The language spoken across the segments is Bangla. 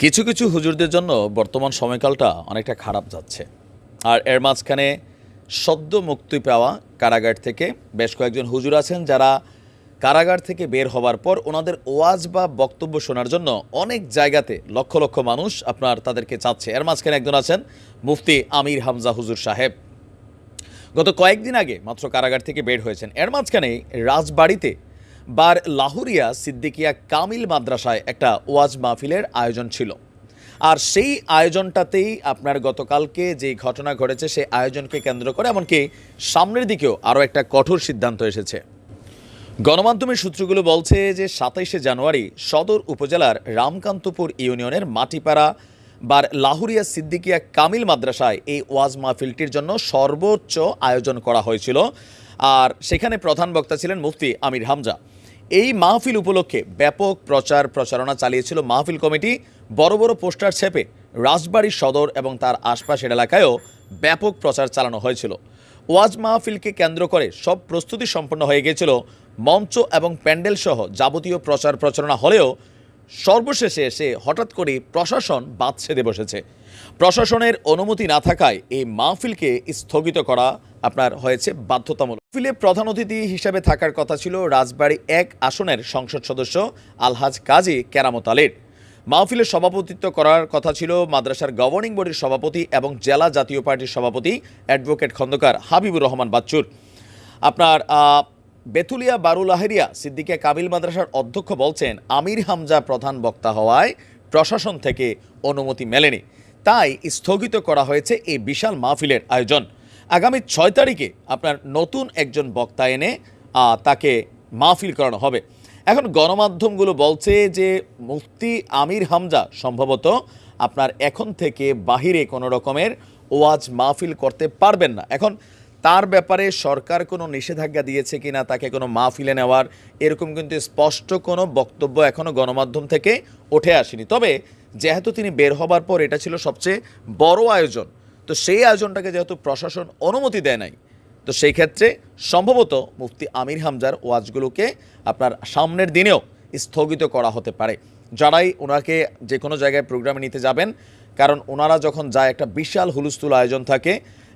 কিছু কিছু হুজুরদের জন্য বর্তমান সময়কালটা অনেকটা খারাপ যাচ্ছে। আর এর মাঝখানে সদ্য মুক্তি পাওয়া কারাগার থেকে বেশ কয়েকজন হুজুর আছেন যারা কারাগার থেকে বের হবার পর ওনাদের ওয়াজ বা বক্তব্য শোনার জন্য অনেক জায়গাতে লক্ষ লক্ষ মানুষ আপনার তাদেরকে চাচ্ছে। এর মাঝখানে একজন আছেন মুফতি আমির হামজা হুজুর সাহেব। গত কয়েকদিন আগে মাত্র কারাগার থেকে বের হয়েছেন। এর মাঝখানে রাজবাড়িতে বার লাহুরিয়া সিদ্দিকিয়া কামিল মাদ্রাসায় একটা ওয়াজ মাহফিলের আয়োজন ছিল। আর সেই আয়োজনটাতেই আপনার গতকালকে যে ঘটনা ঘটেছে, সেই আয়োজনকে কেন্দ্র করে এমনকি সামনের দিকেও আরও একটা কঠোর সিদ্ধান্ত এসেছে। গণমাধ্যমের সূত্রগুলো বলছে যে সাতাইশে জানুয়ারি সদর উপজেলার রামকান্তপুর ইউনিয়নের মাটিপাড়া বার লাহুরিয়া সিদ্দিকিয়া কামিল মাদ্রাসায় এই ওয়াজ মাহফিলটির জন্য সর্বোচ্চ আয়োজন করা হয়েছিল। আর সেখানে প্রধান বক্তা ছিলেন মুফতি আমির হামজা। এই মাহফিল উপলক্ষে ব্যাপক প্রচার প্রচারণা চালিয়েছিল মাহফিল কমিটি। বড় বড় পোস্টার ছেপে রাজবাড়ী সদর এবং তার আশপাশের এলাকায়ও ব্যাপক প্রচার চালানো হয়েছিল। ওয়াজ মাহফিলকে কেন্দ্র করে সব প্রস্তুতি সম্পন্ন হয়ে গিয়েছিল। মঞ্চ এবং প্যান্ডেল সহ যাবতীয় প্রচার প্রচারণা হলেও সর্বশেষে এসে হঠাৎ করে প্রশাসন বাদ ছেদে বসেছে। প্রশাসনের অনুমতি না থাকায় এই মাহফিলকে স্থগিত করা আপনার হয়েছে বাধ্যতামূলক। মাহফিলে প্রধান অতিথি হিসেবে থাকার কথা ছিল রাজবাড়ী এক আসনের সংসদ সদস্য আলহাজ কাজী কেরামত আলীর। মাহফিলের সভাপতিত্ব করার কথা ছিল মাদ্রাসার গভর্নিং বডির সভাপতি এবং জেলা জাতীয় পার্টির সভাপতি অ্যাডভোকেট খন্দকার হাবিবুর রহমান বাচ্চুর। আপনার বেতুলিয়া বারুল আহেরিয়া সিদ্দিকিয়া কাবিল মাদ্রাসার অধ্যক্ষ বলছেন, আমির হামজা প্রধান বক্তা হওয়ায় প্রশাসন থেকে অনুমতি মেলেনি। তাই স্থগিত করা হয়েছে এই বিশাল মাহফিলের আয়োজন। আগামী ছয় তারিখে আপনার নতুন একজন বক্তা এনে তাকে মাহফিল করানো হবে। এখন গণমাধ্যমগুলো বলছে যে মুফতি আমির হামজা সম্ভবত আপনার এখন থেকে বাহিরে কোনো রকমের ওয়াজ মাহফিল করতে পারবেন না। এখন তার ব্যাপারে সরকার কোনো নিষেধাজ্ঞা দিয়েছে কিনা, তাকে কোনো মা মাহফিলে নেওয়ার এরকম কিন্তু স্পষ্ট কোনো বক্তব্য এখনও গণমাধ্যম থেকে উঠে আসেনি। তবে যেহেতু তিনি বের হবার পর এটা ছিল সবচেয়ে বড় আয়োজন, তো সেই আয়োজনটাকে যেহেতু প্রশাসন অনুমতি দেয় নাই, তো সেই ক্ষেত্রে সম্ভবত মুফতি আমির হামজার ওয়াজগুলোকে আপনার সামনের দিনেও স্থগিত করা হতে পারে। যারাই ওনাকে যে কোনো জায়গায় প্রোগ্রামে নিতে যাবেন, কারণ ওনারা যখন যায় একটা বিশাল হুলস্থুল আয়োজন থাকে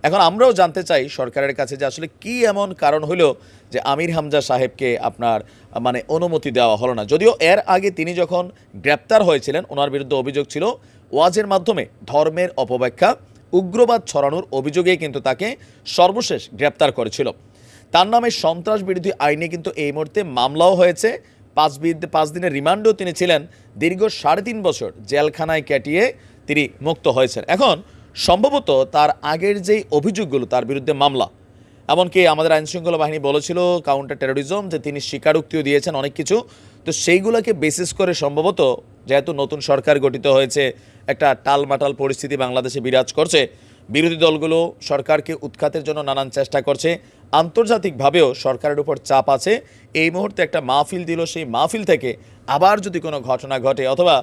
এখন আমরাও জানতে চাই সরকারের কাছে যে আসলে কি এমন কারণ হলো যে আমির হামজা সাহেবকে আপনার মানে অনুমতি দেওয়া হলো না। যদিও এর আগে তিনি যখন গ্রেপ্তার হয়েছিলেন, ওনার বিরুদ্ধে অভিযোগ ছিল ওয়াজের মাধ্যমে ধর্মের অপব্যাখ্যা, উগ্রবাদ ছড়ানোর অভিযোগেই কিন্তু তাকে সর্বশেষ গ্রেপ্তার করেছিল। তার নামে সন্ত্রাস বিরোধী আইনে কিন্তু এই মুহূর্তে মামলাও হয়েছে। পাঁচ পাঁচ দিনের রিমান্ডেও তিনি ছিলেন। দীর্ঘ সাড়ে তিন বছর জেলখানায় কাটিয়ে তিনি মুক্ত হয়েছেন। এখন সম্ভবত তার আগের যেই অভিযোগগুলো, তার বিরুদ্ধে মামলা। এমনকি আমাদের আইনশৃঙ্খলা বাহিনী বলেছিল কাউন্টার টেরোরিজম যে তিনি স্বীকারোক্তিও দিয়েছেন অনেক কিছু। তো সেইগুলোকে বেসিস করে সম্ভবত যেহেতু নতুন সরকার গঠিত হয়েছে, একটা টালমাটাল পরিস্থিতি বাংলাদেশে বিরাজ করছে, বিরোধী দলগুলো সরকারকে উৎখাতের জন্য নানান চেষ্টা করছে। আন্তর্জাতিকভাবেও সরকারের উপর চাপ আছে। এই মুহূর্তে একটা মাহফিল দিল, সেই মাহফিল থেকে আবার যদি কোনো ঘটনা ঘটে, অথবা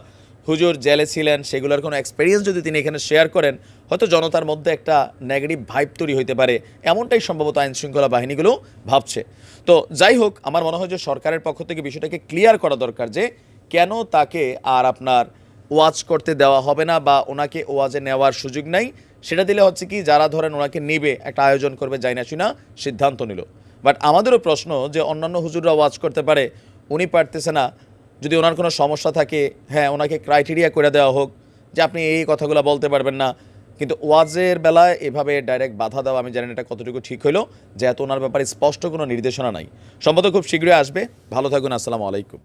হুজুর জেলে ছিলেন, সেগুলোর কোনো এক্সপেরিয়েন্স যদি তিনি এখানে শেয়ার করেন, হয়তো জনতার মধ্যে একটা নেগেটিভ ভাইব তৈরি হইতে পারে। এমনটাই সম্ভবত আইন শৃঙ্খলা বাহিনীগুলো ভাবছে। তো যাই হোক, আমার মনে হয় যে সরকারের পক্ষ থেকে বিষয়টাকে ক্লিয়ার করা দরকার যে কেন তাকে আর আপনার ওয়াজ করতে দেওয়া হবে না বা ওনাকে ওয়াজে নেওয়ার সুযোগ নাই। সেটা দিলে হচ্ছে কি, যারা ধরেন ওনাকে নেবে, একটা আয়োজন করবে যাই না শুনা সিদ্ধান্ত নিল। বাট আমাদেরও প্রশ্ন যে অন্যান্য হুজুররা ওয়াজ করতে পারে, উনি পারতেছে না যদি ওনার কোনো সমস্যা থাকে হ্যাঁ ওনাকে ক্রাইটেরিয়া করে দেওয়া হোক যে আপনি এই কথাগুলো বলতে পারবেন না। কিন্তু ওয়াজের বেলায় এভাবে ডাইরেক্ট বাধা দেওয়া, আমি জানি এটা কতটুকু ঠিক হলো যেহেতু ওনার ব্যাপারে স্পষ্ট কোনো নির্দেশনা নাই। সম্ভবত খুব শীঘ্রই আসবে। ভালো থাকুন, আসসালামু আলাইকুম।